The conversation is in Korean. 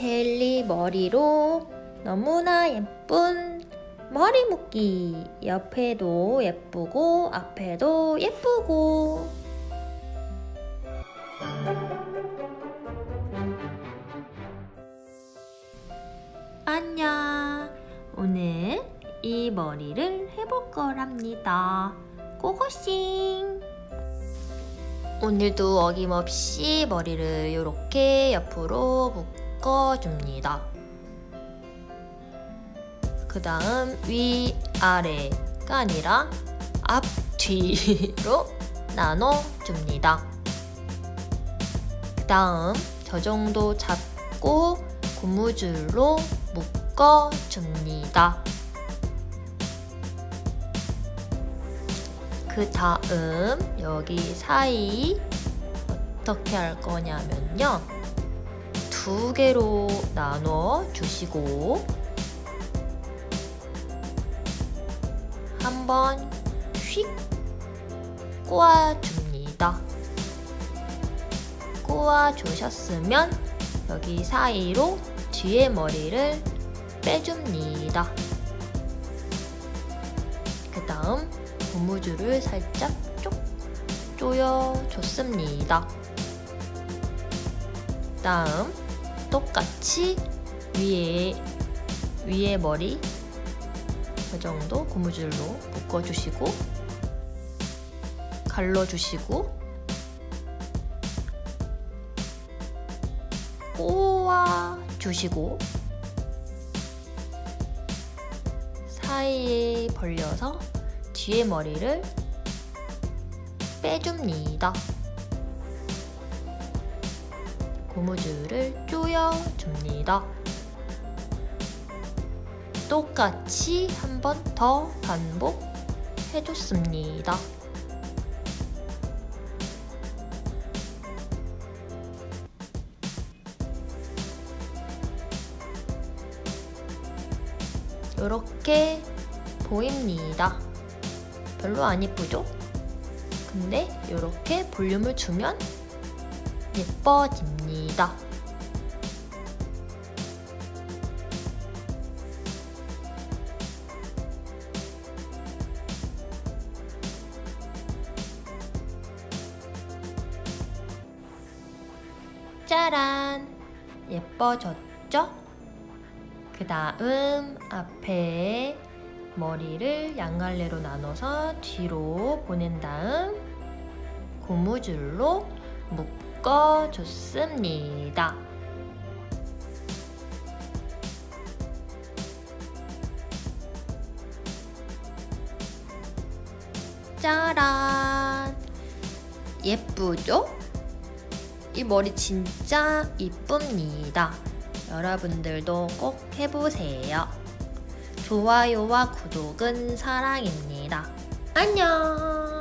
데일리 머리로 너무나 예쁜 머리 묶기. 옆에도 예쁘고 앞에도 예쁘고. 안녕. 오늘 이 머리를 해볼 거랍니다. 고고싱. 오늘도 어김없이 머리를 이렇게 옆으로 묶 어줍니다. 그 다음 위, 아래가 아니라 앞, 뒤로 나눠줍니다. 그 다음 저 정도 잡고 고무줄로 묶어줍니다. 그 다음 여기 사이 어떻게 할 거냐면요. 두 개로 나눠 주시고 한번 휙 꼬아줍니다. 꼬아주셨으면 여기 사이로 뒤에 머리를 빼줍니다. 그 다음 고무줄을 살짝 쪽 조여줬습니다. 다음 똑같이 위에 위에 머리 그 정도 고무줄로 묶어주시고 갈라주시고 꼬아 주시고 사이에 벌려서 뒤에 머리를 빼줍니다. 고무줄을 조여줍니다. 똑같이 한 번 더 반복해줬습니다. 이렇게 보입니다. 별로 안 예쁘죠? 근데 이렇게 볼륨을 주면 예뻐집니다. 짜란! 예뻐졌죠? 그 다음 앞에 머리를 양갈래로 나눠서 뒤로 보낸 다음 고무줄로 묶어줬습니다. 짜란! 예쁘죠? 이 머리 진짜 이쁩니다. 여러분들도 꼭 해보세요. 좋아요와 구독은 사랑입니다. 안녕!